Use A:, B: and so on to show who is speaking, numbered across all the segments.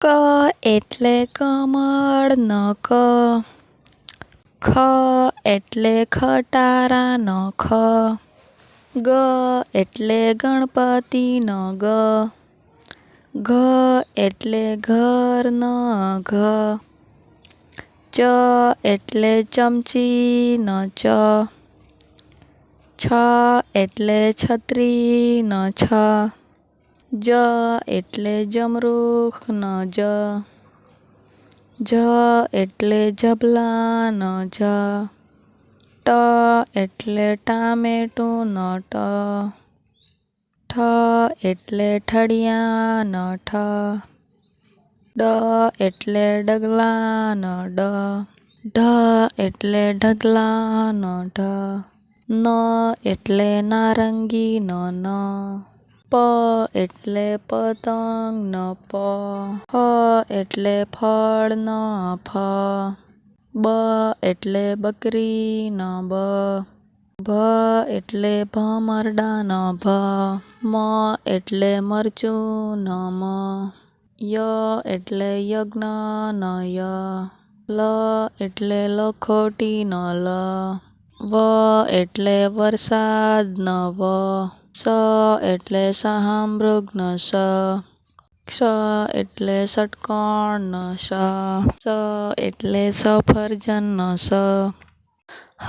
A: ક એટલે કમળ, ન ક ખ એટલે ખટારા, ન ખ ગ એટલે ગણપતિ, ન ગ ઘ એટલે ઘર, ન ઘ ચ એટલે ચમચી, ન ચ છ એટલે છત્રી, ન છ જ એટલે જમરૂખ ન જ. ઝ એટલે જબલા ન જ. ટ એટલે ટામેટું ન ટ. ઠ એટલે ઠળિયા ન ઠ. ડ એટલે ડગલા ન ડ. ઢ એટલે ઢગલા ન ઢ. ન એટલે નારંગી ન ન. પ એટલે પતંગ ન પ. ફ એટલે ફળ ન ફ. બ એટલે બકરી ન બ. ભ એટલે ભમરડા ન ભ મ એટલે મરચું ન મ. ય એટલે યજ્ઞ ન ય. લ એટલે લખોટી ન લ. વ એટલે વરસાદ ન વ, સ એટલે સહામૃગ્ન સ, ક્ષ એટલે ષટકોણ ન સ સ એટલે સફરજન ન સ, હ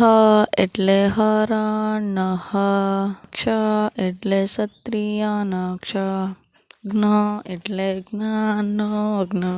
A: એટલે હરણ ન હ, ક્ષ એટલે ક્ષત્રિય ન ક્ષ જ્ઞ એટલે જ્ઞાન જ્ઞ